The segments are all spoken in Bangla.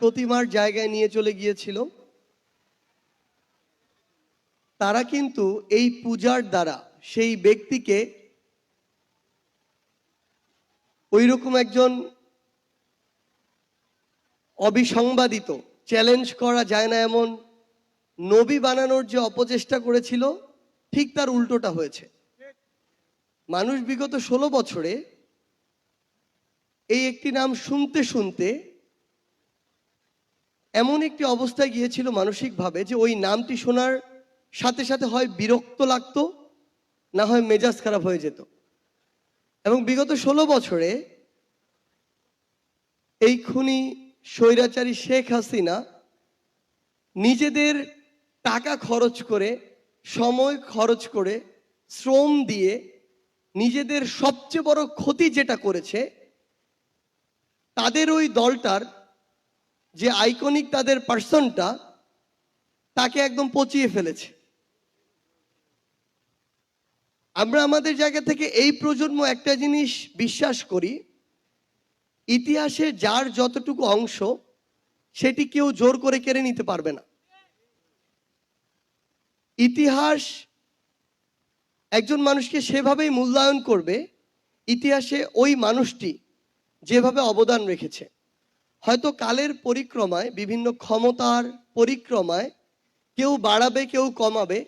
প্রতিমার জায়গায় নিয়ে চলে গিয়েছিল। তারা কিন্তু এই পূজার দ্বারা সেই ব্যক্তিকে ওইরকম একজন অবিসংবাদিত চ্যালেঞ্জ করা যায় না এমন নবী বানানোর যে অপচেষ্টা করেছিল, ঠিক তার উল্টোটা হয়েছে। মানুষ বিগত ষোলো বছরে এই একটি নাম শুনতে শুনতে এমন একটি অবস্থায় গিয়েছিল মানসিকভাবে যে ওই নামটি শোনার সাথে সাথে হয় বিরক্ত লাগতো, না হয় মেজাজ খারাপ হয়ে যেত। এবং বিগত ষোলো বছরে এই খুনি স্বৈরাচারী শেখ হাসিনা নিজেদের টাকা খরচ করে, সময় খরচ করে, শ্রম দিয়ে নিজেদের সবচেয়ে বড় ক্ষতি যেটা করেছে, তাদের ওই দলটার যে আইকনিক তাদের পার্সনটা তাকে একদম পচিয়ে ফেলেছে। আমরা আমাদের জায়গা থেকে এই প্রজন্ম একটা জিনিস বিশ্বাস করি, ইতিহাসে যার যতটুকু অংশ, সেটি কেউ জোর করে কেড়ে নিতে পারবে না। ইতিহাস একজন মানুষকে সেভাবেই মূল্যায়ন করবে, ইতিহাসে ওই মানুষটি যেভাবে অবদান রেখেছে। হয়তো কালের পরিক্রমায়, বিভিন্ন ক্ষমতার পরিক্রমায় কেউ বাড়াবে, কেউ কমাবে,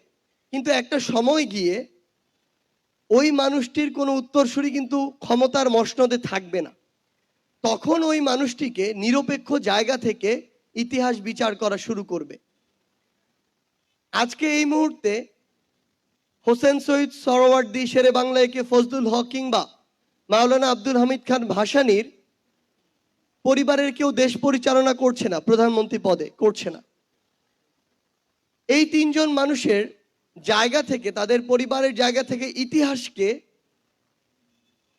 কিন্তু একটা সময় গিয়ে ওই মানুষটির কোনো উত্তরসূরি কিন্তু ক্ষমতার মসনদে থাকবে না। তখন ওই মানুষটিকে নিরপেক্ষ জায়গা থেকে ইতিহাস বিচার করা শুরু করবে। আজকে এই মুহূর্তে হোসেন শহীদ সরোয়ার্দি শেরে বাংলা একে ফজলুল হক কিংবা মাওলানা আব্দুল হামিদ খান ভাসানির পরিবারের কেউ দেশ পরিচালনা করছে না, প্রধানমন্ত্রী পদে করছে না। এই তিনজন মানুষের জায়গা থেকে, তাদের পরিবারের জায়গা থেকে ইতিহাসকে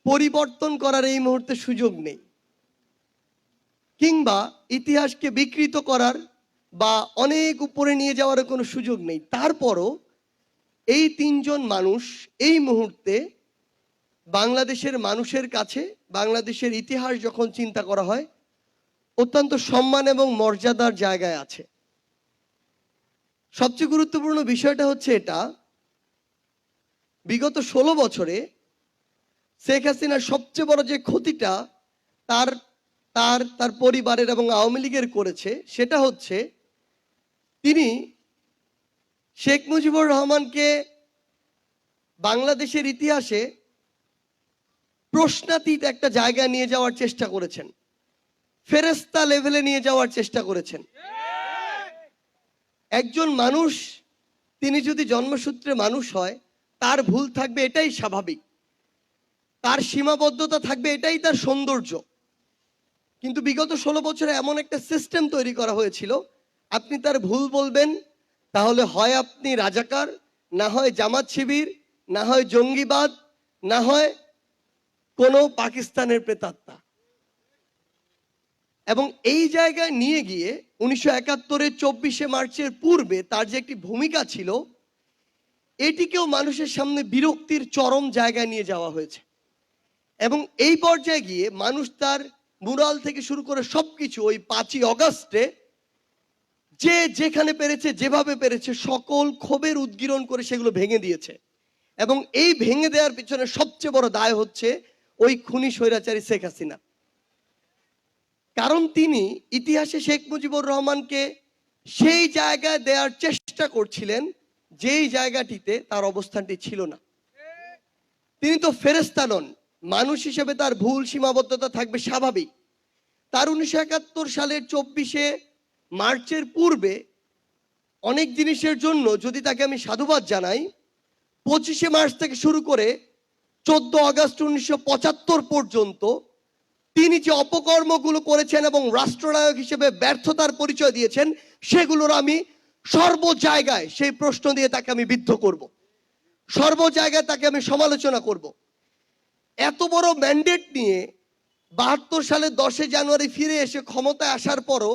পরিবর্তন করার এই মুহূর্তে সুযোগ নেই। কিংবা ইতিহাসকে বিকৃত করার বা অনেক উপরে নিয়ে যাওয়ার কোনো সুযোগ নেই। তারপরও এই তিনজন মানুষ এই মুহূর্তে বাংলাদেশের মানুষের কাছে, বাংলাদেশের ইতিহাস যখন চিন্তা করা হয় অত্যন্ত সম্মান এবং মর্যাদার জায়গায় আছে। সবচেয়ে গুরুত্বপূর্ণ বিষয়টা হচ্ছে এটা, বিগত ষোলো বছরে শেখ হাসিনার সবচেয়ে বড় যে ক্ষতিটা তার তার তার পরিবারের এবং আওয়ামী লীগের করেছে, সেটা হচ্ছে তিনি শেখ মুজিবুর রহমানকে বাংলাদেশের ইতিহাসে প্রশ্নাতীত একটা জায়গায় নিয়ে যাওয়ার চেষ্টা করেছেন। ফেরেস্তা লেভেলে নিয়ে যাওয়ার চেষ্টা করেছেন। একজন মানুষ, তিনি যদি জন্মসূত্রে মানুষ হয়, তার ভুল থাকবে এটাই স্বাভাবিক। তার সীমাবদ্ধতা থাকবে এটাই তার সৌন্দর্য। কিন্তু বিগত ষোলো বছরে এমন একটা সিস্টেম তৈরি করা হয়েছিল, আপনি তার ভুল বলবেন, তাহলে হয় আপনি রাজাকার, না হয় জামাত শিবির, না হয় জঙ্গিবাদ, না হয় কোনো পাকিস্তানের প্রেতাত্মা। এবং এই জায়গায় নিয়ে গিয়ে উনিশশো একাত্তরের চব্বিশে মার্চের পূর্বে তার যে একটি ভূমিকা ছিল, এটিকেও মানুষের সামনে বিরক্তির চরম জায়গায় নিয়ে যাওয়া হয়েছে। এবং এই পর্যায়ে গিয়ে মানুষ তার মুরাল থেকে শুরু করে সবকিছু ওই পাঁচই অগাস্টে যে যেখানে পেরেছে, যেভাবে পেরেছে, সকল ক্ষোভের উদ্গীরণ করে সেগুলো ভেঙে দিয়েছে। এবং এই ভেঙে দেওয়ার পিছনে সবচেয়ে বড় দায় হচ্ছে ওই খুনি স্বৈরাচারী শেখ হাসিনা। কারণ তিনি ইতিহাসে শেখ মুজিবুর রহমানকে সেই জায়গায় দেওয়ার চেষ্টা করছিলেন, যেই জায়গাটিতে তার অবস্থানটি ছিল না। তিনি তো ফেরেস্তা নন, মানুষ হিসেবে তার ভুল সীমাবদ্ধতা থাকবে স্বাভাবিক। তার উনিশশো একাত্তর সালের চব্বিশে মার্চের পূর্বে অনেক জিনিসের জন্য যদি তাকে আমি সাধুবাদ জানাই, পঁচিশে মার্চ থেকে শুরু করে চোদ্দ আগস্ট উনিশশো পঁচাত্তর পর্যন্ত তিনি যে অপকর্মগুলো করেছেন এবং রাষ্ট্রনায়ক হিসেবে ব্যর্থতার পরিচয় দিয়েছেন, সেগুলোর আমি সর্ব জায়গায় সেই প্রশ্ন দিয়ে তাকে আমি বিদ্ধ করব। সর্ব জায়গায় তাকে আমি সমালোচনা করব। এত বড় ম্যান্ডেট নিয়ে বাহাত্তর সালের দশে জানুয়ারি ফিরে এসে ক্ষমতায় আসার পরও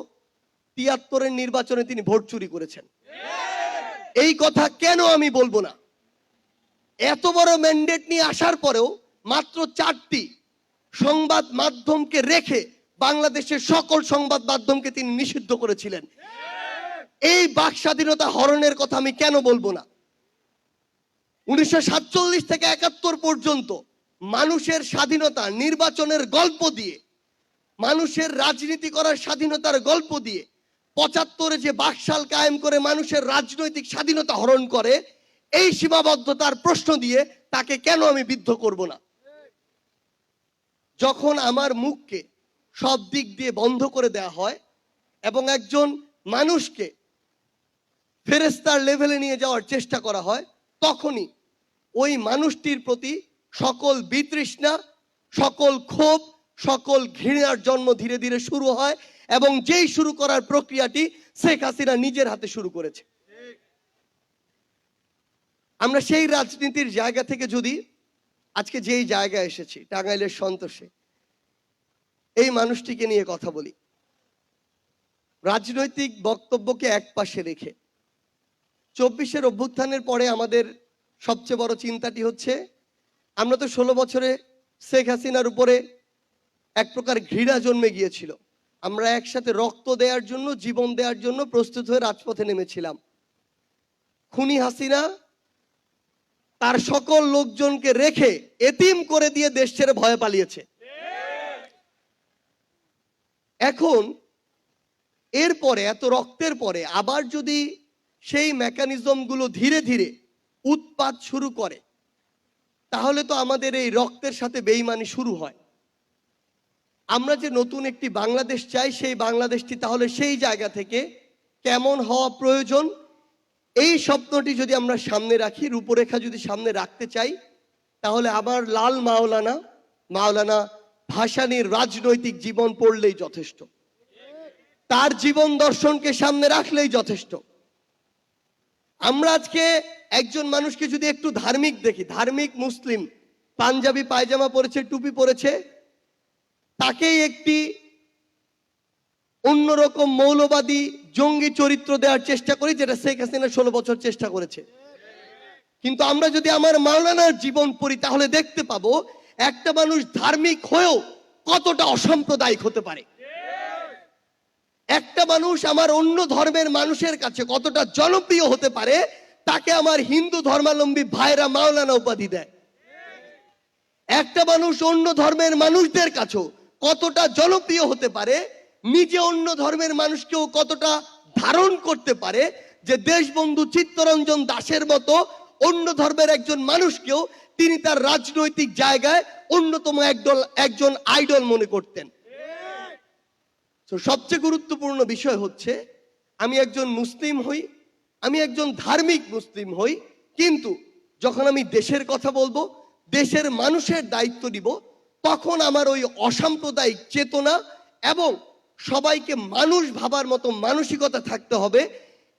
তিয়াত্তরের নির্বাচনে তিনি ভোট চুরি করেছেন। এই কথা কেন আমি বলব না? এত বড় ম্যান্ডেট নিয়ে আসার পরেও মাত্র চারটি সংবাদ মাধ্যমকে রেখে বাংলাদেশের সকল সংবাদ মাধ্যমকে তিনি নিষিদ্ধ করেছিলেন। এই বাক স্বাধীনতা হরণের কথা আমি কেন বলব না? উনিশশো সাতচল্লিশ থেকে একাত্তর পর্যন্ত মানুষের স্বাধীনতা নির্বাচনের গল্প দিয়ে, মানুষের রাজনীতি করার স্বাধীনতার গল্প দিয়ে পঁচাত্তরে যে বাকশাল কায়েম করে মানুষের রাজনৈতিক স্বাধীনতা হরণ করে, এই সীমাবদ্ধতার প্রশ্ন দিয়ে তাকে কেন আমি বিদ্ধ করব না? যখন আমার মুখকে সব দিক দিয়ে বন্ধ করে দেওয়া হয় এবং একজন মানুষকে ফেরেস্তার লেভেলে নিয়ে যাওয়ার চেষ্টা করা হয়, তখনই ওই মানুষটির প্রতি সকল বিতৃষ্ণা, সকল ক্ষোভ, সকল ঘৃণার জন্ম ধীরে ধীরে শুরু হয় এবং যেই শুরু করার প্রক্রিয়াটি শেখ হাসিনা নিজের হাতে শুরু করেছে। আমরা সেই রাজনীতির জায়গা থেকে যদি আজকে যেই জায়গায় এসেছি, টাঙ্গাইলের সন্তোষে, এই মানুষটিকে নিয়ে কথা বলি। রাজনৈতিক বক্তব্যকে এক পাশে রেখে, চব্বিশের অভ্যুত্থানের পরে আমাদের সবচেয়ে বড় চিন্তাটি হচ্ছে, আমরা তো ষোলো বছরে শেখ হাসিনার উপরে এক প্রকার ঘৃণা জন্মে গিয়েছিল। আমরা একসাথে রক্ত দেওয়ার জন্য, জীবন দেওয়ার জন্য প্রস্তুত হয়ে রাজপথে নেমেছিলাম। খুনি হাসিনা তার সকল লোকজনকে রেখে এতিম করে দিয়ে দেশ ছেড়ে ভয়ে পালিয়েছে। এখন এরপরে এত রক্তের পরে আবার যদি সেই মেকানিজমগুলো ধীরে ধীরে উৎপাত শুরু করে, তাহলে তো আমাদের এই রক্তের সাথে বেইমানি শুরু হয়। আমরা যে নতুন একটি বাংলাদেশ চাই, সেই বাংলাদেশটি তাহলে সেই জায়গা থেকে কেমন হওয়া প্রয়োজন এই স্বপ্নটি যদি আমরা সামনে রাখি, রূপরেখা যদি সামনে রাখতে চাই, তাহলে আমার লাল মাওলানা মাওলানা ভাসানির রাজনৈতিক জীবন পড়লেই যথেষ্ট। তার জীবন দর্শনকে সামনে রাখলেই যথেষ্ট। আমরা আজকে একজন মানুষকে যদি একটু ধার্মিক দেখি, ধার্মিক মুসলিম, পাঞ্জাবি পায়জামা পরেছে, টুপি পরেছে, তাকেই একটি অন্যরকম মৌলবাদী জঙ্গি চরিত্র দেওয়ার চেষ্টা করি, যেটা শেখ হাসিনা ষোলো বছর চেষ্টা করেছে। কিন্তু আমরা যদি আমার মাওলানার জীবন পড়ি, তাহলে দেখতে পাবো একটা মানুষ ধার্মিক হয়েও কতটা অসাম্প্রদায়িক হতে পারে। একটা মানুষ আমার অন্য ধর্মের মানুষের কাছে কতটা জনপ্রিয় হতে পারে, তাকে আমার হিন্দু ধর্মাবলম্বী ভাইরা মাওলানা উপাধি দেয়। একটা মানুষ অন্য ধর্মের মানুষদের কাছেও কতটা জনপ্রিয় হতে পারে নিজে অন্য ধর্মের মানুষকেও কতটা ধারণ করতে পারে যে দেশবন্ধু চিত্তরঞ্জন দাসের মতো অন্য ধর্মের একজন মানুষকেও তিনি তার রাজনৈতিক জায়গায় অন্যতম একদল, একজন আইডল মনে করতেন। সবচেয়ে গুরুত্বপূর্ণ বিষয় হচ্ছে, আমি একজন মুসলিম হই, আমি একজন ধার্মিক মুসলিম হই, কিন্তু যখন আমি দেশের কথা বলব, দেশের মানুষের দায়িত্ব নিব, তখন আমার ওই অসাম্প্রদায়িক চেতনা এবং সবাইকে মানুষ ভাবার মতো মানসিকতা থাকতে হবে।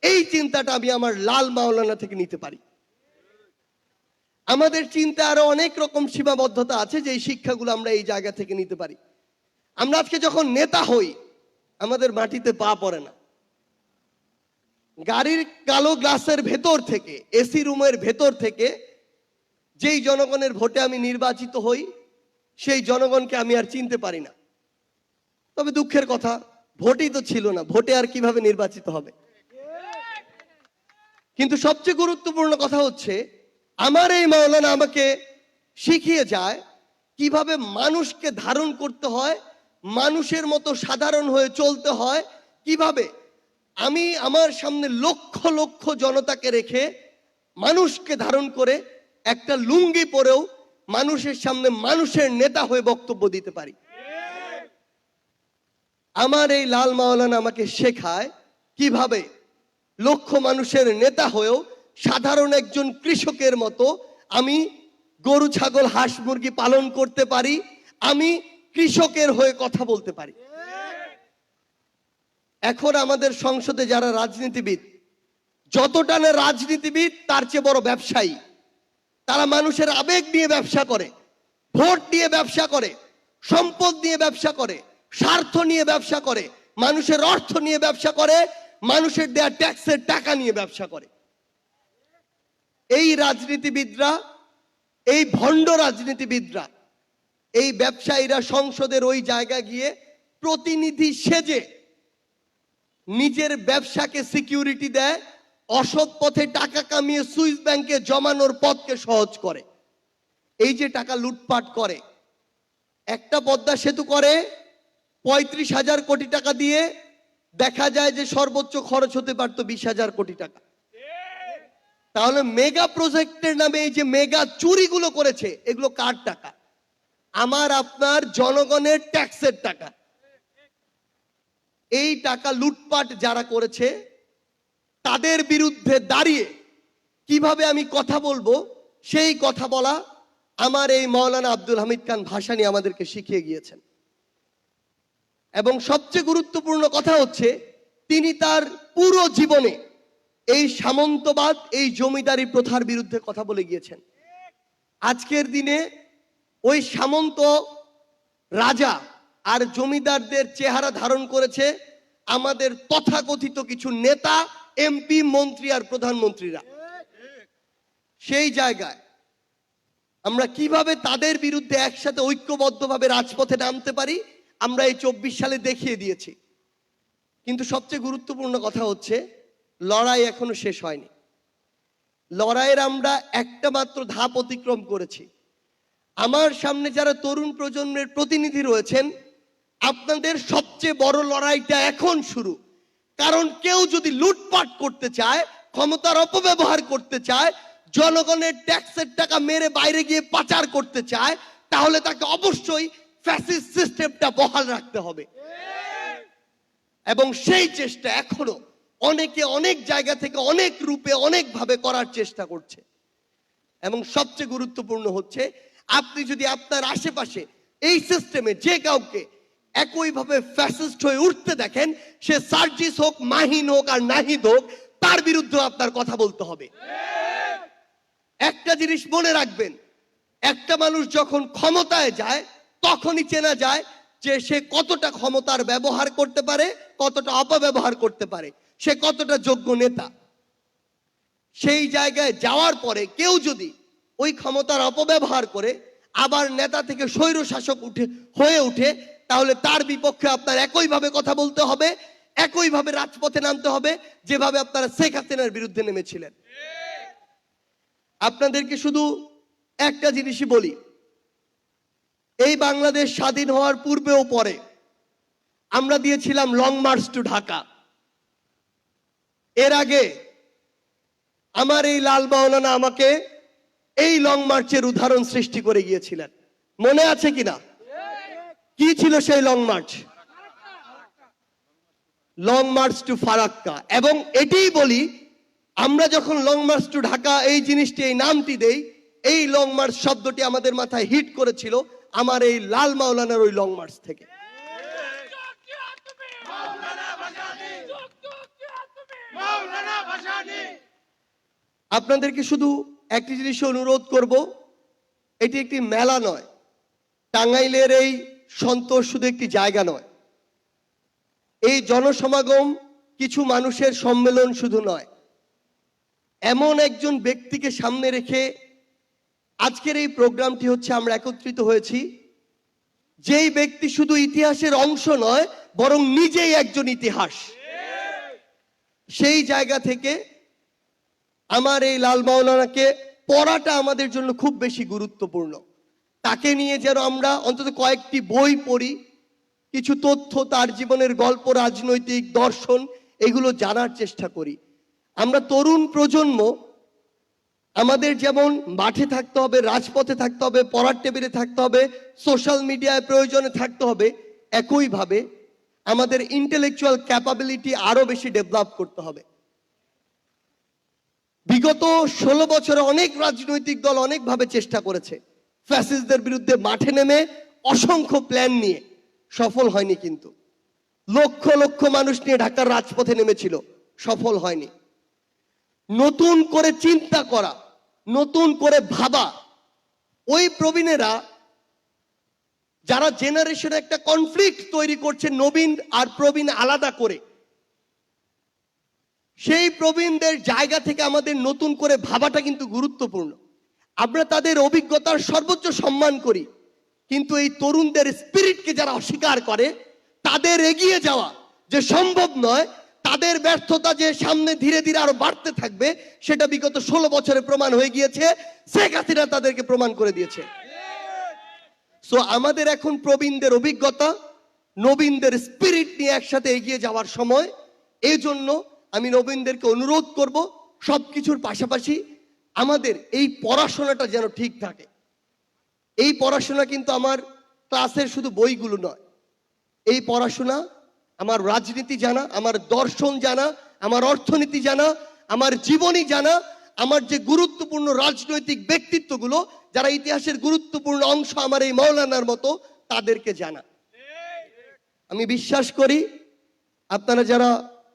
এই চিন্তাটা আমি আমার লাল মাওলানা থেকে নিতে পারি। আমাদের চিন্তা আরও অনেক রকম সীমাবদ্ধতা আছে যে শিক্ষাগুলো আমরা এই জায়গা থেকে নিতে পারি। আমরা আজকে যখন নেতা হই, আমাদের মাটিতে পা পড়ে না। গাড়ির কালো গ্লাসের ভেতর থেকে, এসি রুমের ভেতর থেকে যেই জনগণের ভোটে আমি নির্বাচিত হই, সেই জনগণকে আমি আর চিনতে পারি না। তবে দুঃখের কথা, ভোটই তো ছিল না। ভোটে আর কীভাবে নির্বাচিত হবে? কিন্তু সবচেয়ে গুরুত্বপূর্ণ কথা হচ্ছে, আমার এই মাওলানা আমাকে শিখিয়ে যায় কীভাবে মানুষকে ধারণ করতে হয়, মানুষের মতো সাধারণ হয়ে চলতে হয়, কীভাবে আমি আমার সামনে লক্ষ লক্ষ জনতাকে রেখে মানুষকে ধারণ করে একটা লুঙ্গি পরেও মানুষের সামনে মানুষের নেতা হয়ে বক্তব্য দিতে পারি। আমার এই লাল মাওলানা আমাকে শেখায় কীভাবে লক্ষ মানুষের নেতা হয়েও সাধারণ একজন কৃষকের মতো আমি গরু, ছাগল, হাঁস, মুরগি পালন করতে পারি, আমি কৃষকের হয়ে কথা বলতে পারি। এখন আমাদের সংসদে যারা রাজনীতিবিদ, যতটা না রাজনীতিবিদ, তার চেয়ে বড় ব্যবসায়ী। তারা মানুষের আবেগ নিয়ে ব্যবসা করে, ভোট নিয়ে ব্যবসা করে, সম্পদ নিয়ে ব্যবসা করে। স্বার্থ নিয়ে ব্যবসা করে, মানুষের অর্থ নিয়ে ব্যবসা করে, মানুষের দেয়া ট্যাক্সের টাকা নিয়ে ব্যবসা করে। এই রাজনীতিবিদরা, এই ভণ্ড রাজনীতিবিদরা, এই ব্যবসায়ীরা সংসদের ওই জায়গা গিয়ে প্রতিনিধি সেজে নিজের ব্যবসাকে সিকিউরিটি দেয়, অসৎ পথে টাকা কামিয়ে সুইস ব্যাংকে জমানোর পথকে সহজ করে। এই যে টাকা লুটপাট করে, একটা পদ্মা সেতু করে পঁয়ত্রিশ হাজার কোটি টাকা দিয়ে দেখা যায় যে সর্বোচ্চ খরচ হতে পারতো বিশ হাজার কোটি টাকা। তাহলে মেগা প্রজেক্টের নামে এই যে মেগা চুরিগুলো করেছে, এগুলো কার টাকা? আমার, আপনার, জনগণের ট্যাক্সের টাকা। এই টাকা লুটপাট যারা করেছে, তাদের বিরুদ্ধে দাঁড়িয়ে কীভাবে আমি কথা বলব, সেই কথা বলা আমার এই মৌলানা আব্দুল হামিদ খান ভাসানি আমাদেরকে শিখিয়ে গিয়েছেন। এবং সবচেয়ে গুরুত্বপূর্ণ কথা হচ্ছে, তিনি তার পুরো জীবনে এই সামন্তবাদ, এই জমিদারি প্রথার বিরুদ্ধে কথা বলে গিয়েছেন। আজকের দিনে ওই সামন্ত রাজা আর জমিদারদের চেহারা ধারণ করেছে আমাদের তথাকথিত কিছু নেতা, এমপি, মন্ত্রী আর প্রধানমন্ত্রীরা। সেই জায়গায় আমরা কীভাবে তাদের বিরুদ্ধে একসাথে ঐক্যবদ্ধভাবে রাজপথে নামতে পারি? আমরা এই চব্বিশ সালে দেখিয়ে দিয়েছি। কিন্তু সবচেয়ে গুরুত্বপূর্ণ কথা হচ্ছে, লড়াই এখনও শেষ হয়নি। লড়াইয়ের আমরা একটা মাত্র ধাপ অতিক্রম করেছি। আমার সামনে যারা তরুণ প্রজন্মের প্রতিনিধি রয়েছেন, আপনাদের সবচেয়ে বড় লড়াইটা এখন শুরু। কারণ কেউ যদি লুটপাট করতে চায়, ক্ষমতার অপব্যবহার করতে চায়, জনগণের ট্যাক্সের টাকা মেরে বাইরে গিয়ে পাচার করতে চায়, তাহলে তাকে অবশ্যই ফ্যাসিস্ট সিস্টেমটা বহাল রাখতে হবে। এবং সেই চেষ্টা এখনও অনেকে অনেক জায়গা থেকে অনেক রূপে অনেকভাবে করার চেষ্টা করছে। এবং সবচেয়ে গুরুত্বপূর্ণ হচ্ছে, আপনি যদি আপনার আশেপাশে এই সিস্টেমে যে কাউকে একইভাবে ফ্যাসিস্ট হয়ে উঠতে দেখেন, সে সার্জিস হোক, মাহিন হোক আর নাহিদ হোক, তার বিরুদ্ধে আপনার কথা বলতে হবে। একটা জিনিস মনে রাখবেন, একটা মানুষ যখন ক্ষমতায় যায় তখনই চেনা যায় যে সে কতটা ক্ষমতার ব্যবহার করতে পারে, কতটা অপব্যবহার করতে পারে, সে কতটা যোগ্য নেতা। সেই জায়গায় যাওয়ার পরে কেউ যদি ওই ক্ষমতার অপব্যবহার করে, আবার নেতা থেকে স্বৈর শাসক উঠে, হয়ে উঠে তাহলে তার বিপক্ষে আপনার একইভাবে কথা বলতে হবে, একইভাবে রাজপথে নামতে হবে, যেভাবে আপনারা শেখ হাসিনার বিরুদ্ধে নেমেছিলেন। আপনাদেরকে শুধু একটা জিনিসই বলি এই বাংলাদেশ স্বাধীন হওয়ার পূর্বেও পরে আমরা দিয়েছিলাম লং মার্চ টু ঢাকা। এর আগে আমার এই লাল বাউলানা আমাকে এই লং মার্চের উদাহরণ সৃষ্টি করে গিয়েছিলেন। মনে আছে কিনা? কি ছিল সেই long march? Long march to Farakka. এবং এটাই বলি, আমরা যখন লং মার্চ টু ঢাকা এই জিনিসটি, এই নামটি দেই এই লং মার্চ শব্দটি আমাদের মাথায় হিট করেছিল আমার এই লাল মাওলানার ওই লং মার্চ থেকে। আপনাদেরকে শুধু একটি জিনিস অনুরোধ করব, এটি একটি মেলা নয়, টাঙ্গাইলের এই সন্তোষ শুধু একটি জায়গা নয়। এই জনসমাগম কিছু মানুষের সম্মেলন শুধু নয়, এমন একজন ব্যক্তিকে সামনে রেখে আজকের এই প্রোগ্রামটি হচ্ছে আমরা একত্রিত হয়েছি। যেই ব্যক্তি শুধু ইতিহাসের অংশ নয়, বরং নিজেই একজন ইতিহাস। সেই জায়গা থেকে আমার এই লাল মাওলানাকে পড়াটা আমাদের জন্য খুব বেশি গুরুত্বপূর্ণ। তাকে নিয়ে যেন আমরা অন্তত কয়েকটি বই পড়ি, কিছু তথ্য, তার জীবনের গল্প, রাজনৈতিক দর্শন, এগুলো জানার চেষ্টা করি। আমরা তরুণ প্রজন্ম আমাদের যেমন মাঠে থাকতে হবে, রাজপথে থাকতে হবে, পড়ার টেবিলে থাকতে হবে সোশ্যাল মিডিয়ায় প্রয়োজনে থাকতে হবে, একইভাবে আমাদের ইন্টেলেকচুয়াল ক্যাপাবিলিটি আরও বেশি ডেভেলপ করতে হবে। বিগত ষোলো বছরে অনেক রাজনৈতিক দল অনেকভাবে চেষ্টা করেছে ফ্যাসিস্টদের বিরুদ্ধে মাঠে নেমে অসংখ্য প্ল্যান নিয়ে। সফল হয়নি কিন্তু। লক্ষ লক্ষ মানুষ নিয়ে ঢাকার রাজপথে নেমেছিল। সফল হয়নি। নতুন করে চিন্তা করা নতুন করে ভাবা। ওই প্রবীণেরা, যারা জেনারেশনে একটা কনফ্লিক্ট তৈরি করছে নবীন আর প্রবীণ আলাদা করে, সেই প্রবীণদের জায়গা থেকে আমাদের নতুন করে ভাবাটা কিন্তু গুরুত্বপূর্ণ। আমরা তাদের অভিজ্ঞতার সর্বোচ্চ সম্মান করি, কিন্তু এই তরুণদের স্পিরিটকে যারা অস্বীকার করে, তাদের এগিয়ে যাওয়া যে সম্ভব নয় তাদের ব্যর্থতা যে সামনে ধীরে ধীরে আরও বাড়তে থাকবে, সেটা বিগত ষোলো বছরে প্রমাণ হয়ে গিয়েছে। শেখ হাসিনা তাদেরকে প্রমাণ করে দিয়েছে। সো আমাদের এখন প্রবীণদের অভিজ্ঞতা, নবীনদের স্পিরিট নিয়ে একসাথে এগিয়ে যাওয়ার সময়। এই জন্য আমি নবীনদেরকে অনুরোধ করব সব কিছুর পাশাপাশি আমাদের এই পড়াশোনাটা যেন ঠিক থাকে। এই পড়াশোনা কিন্তু আমার ক্লাসের শুধু বইগুলো নয়, এই পড়াশোনা আমার রাজনীতি জানা, আমার দর্শন জানা, আমার অর্থনীতি জানা, আমার জীবনী জানা, আমার যে গুরুত্বপূর্ণ রাজনৈতিক ব্যক্তিত্বগুলো, যারা ইতিহাসের গুরুত্বপূর্ণ অংশ আমার এই মৌলানার মতো, তাদেরকে জানা। আমি বিশ্বাস করি, আপনারা যারা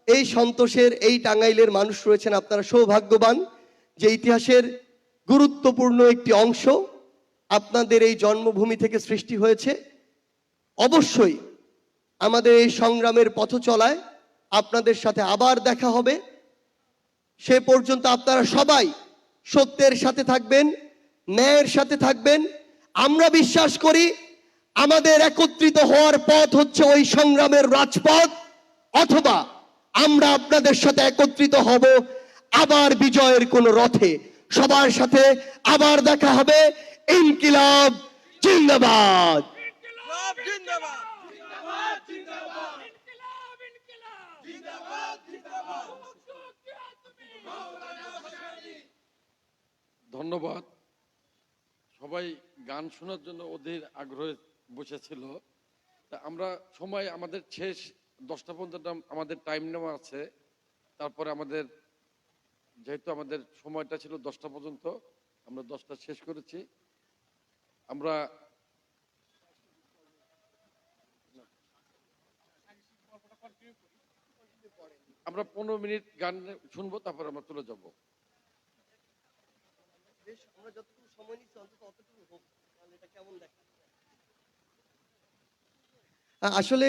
এই সন্তোষের, এই টাঙ্গাইলের মানুষ রয়েছেন, আপনারা সৌভাগ্যবান যে ইতিহাসের গুরুত্বপূর্ণ একটি অংশ আপনাদের এই জন্মভূমি থেকে সৃষ্টি হয়েছে। অবশ্যই আমাদের এই সংগ্রামের পথ চলায় আপনাদের সাথে আবার দেখা হবে। সে পর্যন্ত আপনারা সবাই সত্যের সাথে থাকবেন, ন্যায়ের সাথে থাকবেন। আমরা বিশ্বাস করি আমাদের একত্রিত হওয়ার পথ হচ্ছে ওই সংগ্রামের রাজপথ, অথবা আমরা আপনাদের সাথে একত্রিত হব আবার বিজয়ের কোন রথে। সবার সাথে আবার দেখা হবে। ইনকিলাব জিন্দাবাদ। জিন্দাবাদ জিন্দাবাদ ইনকিলাব ইনকিলাব জিন্দাবাদ জিন্দাবাদ মাওলানা ভাসানী ধন্যবাদ। সবাই গান শোনার জন্য ওদের আগ্রহে বসেছিল। তা আমরা সময় আমাদের শেষ, দশটা পর্যন্ত আমাদের টাইম নেওয়া আছে। তারপরে আমাদের, যেহেতু আমাদের সময়টা ছিল দশটা পর্যন্ত, আমরা দশটা শেষ করেছি। আমরা আমরা পনেরো মিনিট গান শুনব, তারপর আমরা চলে যাব। আমরা যতটুকু সময় নিচ্ছি অন্তত অতটুকু হোক। তাহলে এটা কেমন দেখা? আসলে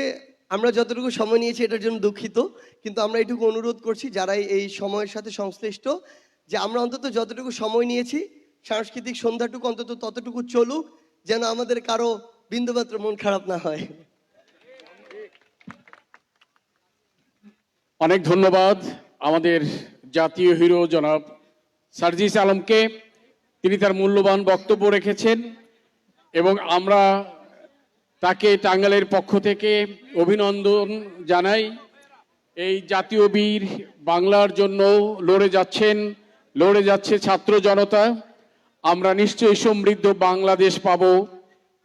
আমরা যতটুকু সময় নিয়েছি এটার জন্য দুঃখিত কিন্তু আমরা এটুকু অনুরোধ করছি যারা এই সময়ের সাথে সংশ্লিষ্ট যে আমরা অন্তত যতটুকু সময় নিয়েছি সাংস্কৃতিক সন্ধ্যাটুকু অন্তত ততটুকু চলুক যেন আমাদের কারও বিন্দুমাত্র মন খারাপ না হয়। অনেক ধন্যবাদ আমাদের জাতীয় হিরো জনাব সার্জিস আলমকে। তিনি তার মূল্যবান বক্তব্য রেখেছেন এবং আমরা তাকে টাঙ্গালের পক্ষ থেকে অভিনন্দন জানাই। এই জাতীয় বীর বাংলার জন্য লড়ে যাচ্ছেন, লড়ে যাচ্ছে ছাত্র জনতা। আমরা নিশ্চয়ই সমৃদ্ধ বাংলাদেশ পাব।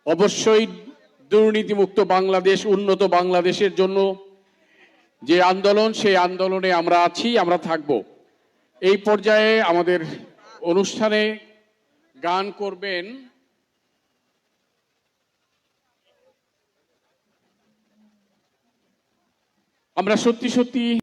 অবশ্যই দুর্নীতিমুক্ত বাংলাদেশ, উন্নত বাংলাদেশের জন্য যে আন্দোলন, সেই আন্দোলনে আমরা আছি, আমরা থাকব। এই পর্যায়ে আমাদের অনুষ্ঠানে গান করবেন। আমরা সত্যি সত্যি